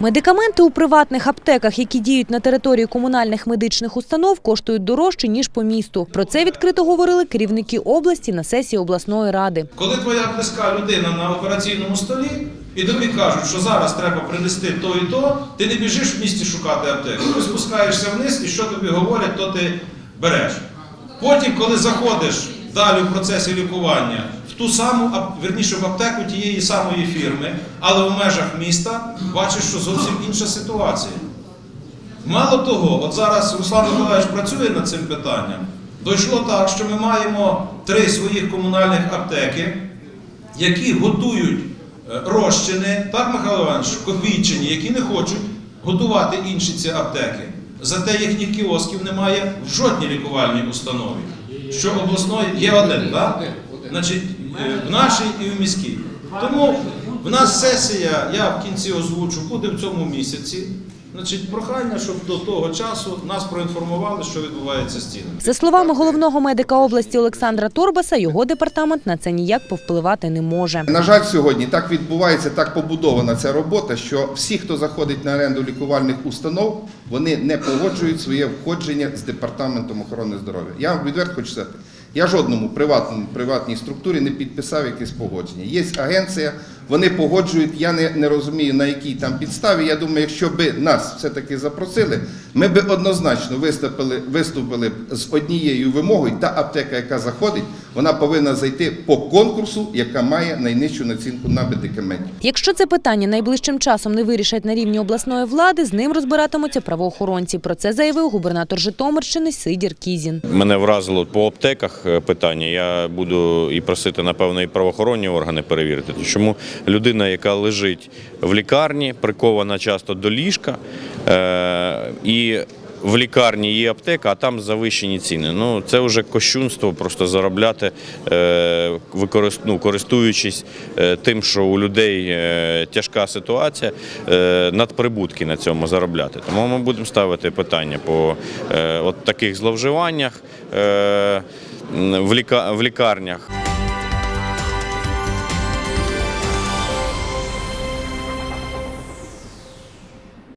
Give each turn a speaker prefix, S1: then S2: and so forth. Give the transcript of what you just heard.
S1: Медикаменти у приватних аптеках, які діють на території комунальних медичних установ, коштують дорожче, ніж по місту. Про це відкрито говорили керівники області на сесії обласної ради.
S2: Коли твоя близька людина на операційному столі, і тобі кажуть, що зараз треба принести то і то, ти не біжиш в місті шукати аптеку. Ти спускаєшся вниз, і що тобі говорять, то ти береш. Потім, коли заходиш далі в процесі лікування ту саму, верніше в аптеку тієї самої фірми, але в межах міста, бачиш, що зовсім інша ситуація. Мало того, от зараз Руслан Миколаївич працює над цим питанням. Дійшло так, що ми маємо три своїх комунальних аптеки, які готують е, розчини, так, Михайло Іванович, копійчині, які не хочуть готувати інші ці аптеки. Зате їхніх кіосків немає в жодній лікувальній установі. Що обласної є один, так? Значить, в нашій і в міській. Тому в нас сесія, я в кінці озвучу, буде в цьому місяці. Значить, прохання, щоб до того часу нас проінформували, що відбувається з цінами.
S1: За словами головного медика області Олександра Торбаса, його департамент на це ніяк повпливати не може.
S3: На жаль, сьогодні так відбувається, так побудована ця робота, що всі, хто заходить на оренду лікувальних установ, вони не погоджують своє входження з департаментом охорони здоров'я. Я вам відверто хочу сказати, я жодному приватному приватній структурі не підписав якесь погодження. Є агенція, вони погоджують. Я не, не розумію на якій там підставі. Я думаю, якщо би нас все-таки запросили, ми би однозначно виступили, виступили б з однією вимогою. Та аптека, яка заходить, вона повинна зайти по конкурсу, яка має найнижчу націнку на медикаменти.
S1: Якщо це питання найближчим часом не вирішать на рівні обласної влади, з ним розбиратимуться правоохоронці. Про це заявив губернатор Житомирщини Сидір Кізін.
S4: Мене вразило по аптеках е, питання. Я буду і просити, напевно, і правоохоронні органи перевірити. Чому людина, яка лежить в лікарні, прикована часто до ліжка, е- і в лікарні є аптека, а там завищені ціни. Ну це вже кощунство, просто заробляти, е, ну, користуючись е, тим, що у людей тяжка ситуація, надприбутки на цьому заробляти. Тому ми будемо ставити питання по от таких зловживаннях в лікарнях.